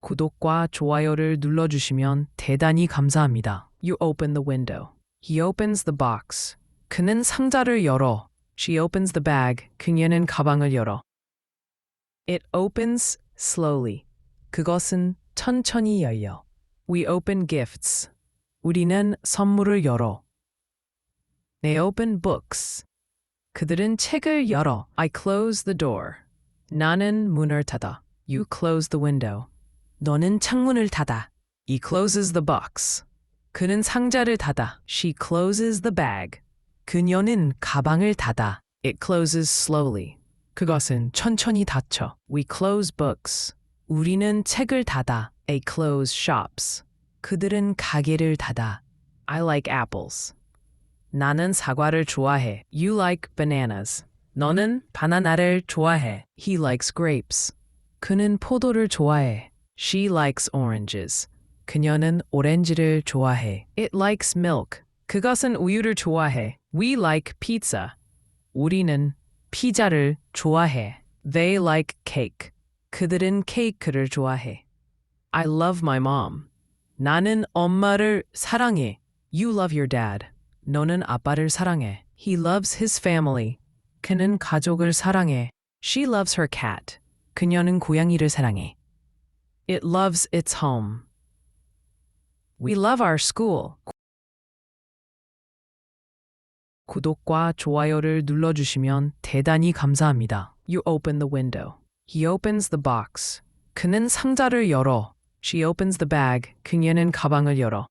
구독과 좋아요를 눌러주시면 대단히 감사합니다. You open the window. He opens the box. 그는 상자를 열어. She opens the bag. 그녀는 가방을 열어. It opens slowly. 그것은 천천히 열려. We open gifts. 우리는 선물을 열어. They open books. 그들은 책을 열어. I close the door. 나는 문을 닫아. You close the window. 너는 창문을 닫아. He closes the box. 그는 상자를 닫아. She closes the bag. 그녀는 가방을 닫아. It closes slowly. 그것은 천천히 닫혀. We close books. 우리는 책을 닫아. They close shops. 그들은 가게를 닫아. I like apples. 나는 사과를 좋아해. You like bananas. 너는 바나나를 좋아해. He likes grapes. 그는 포도를 좋아해. She likes oranges. 그녀는 오렌지를 좋아해. It likes milk. 그것은 우유를 좋아해. We like pizza. 우리는 피자를 좋아해. They like cake. 그들은 케이크를 좋아해. I love my mom. 나는 엄마를 사랑해. You love your dad. 너는 아빠를 사랑해. He loves his family. 그는 가족을 사랑해. She loves her cat. 그녀는 고양이를 사랑해. It loves its home. We love our school. 구독과 좋아요를 눌러주시면 대단히 감사합니다. You open the window. He opens the box. 그는 상자를 열어. She opens the bag. 그녀는 가방을 열어.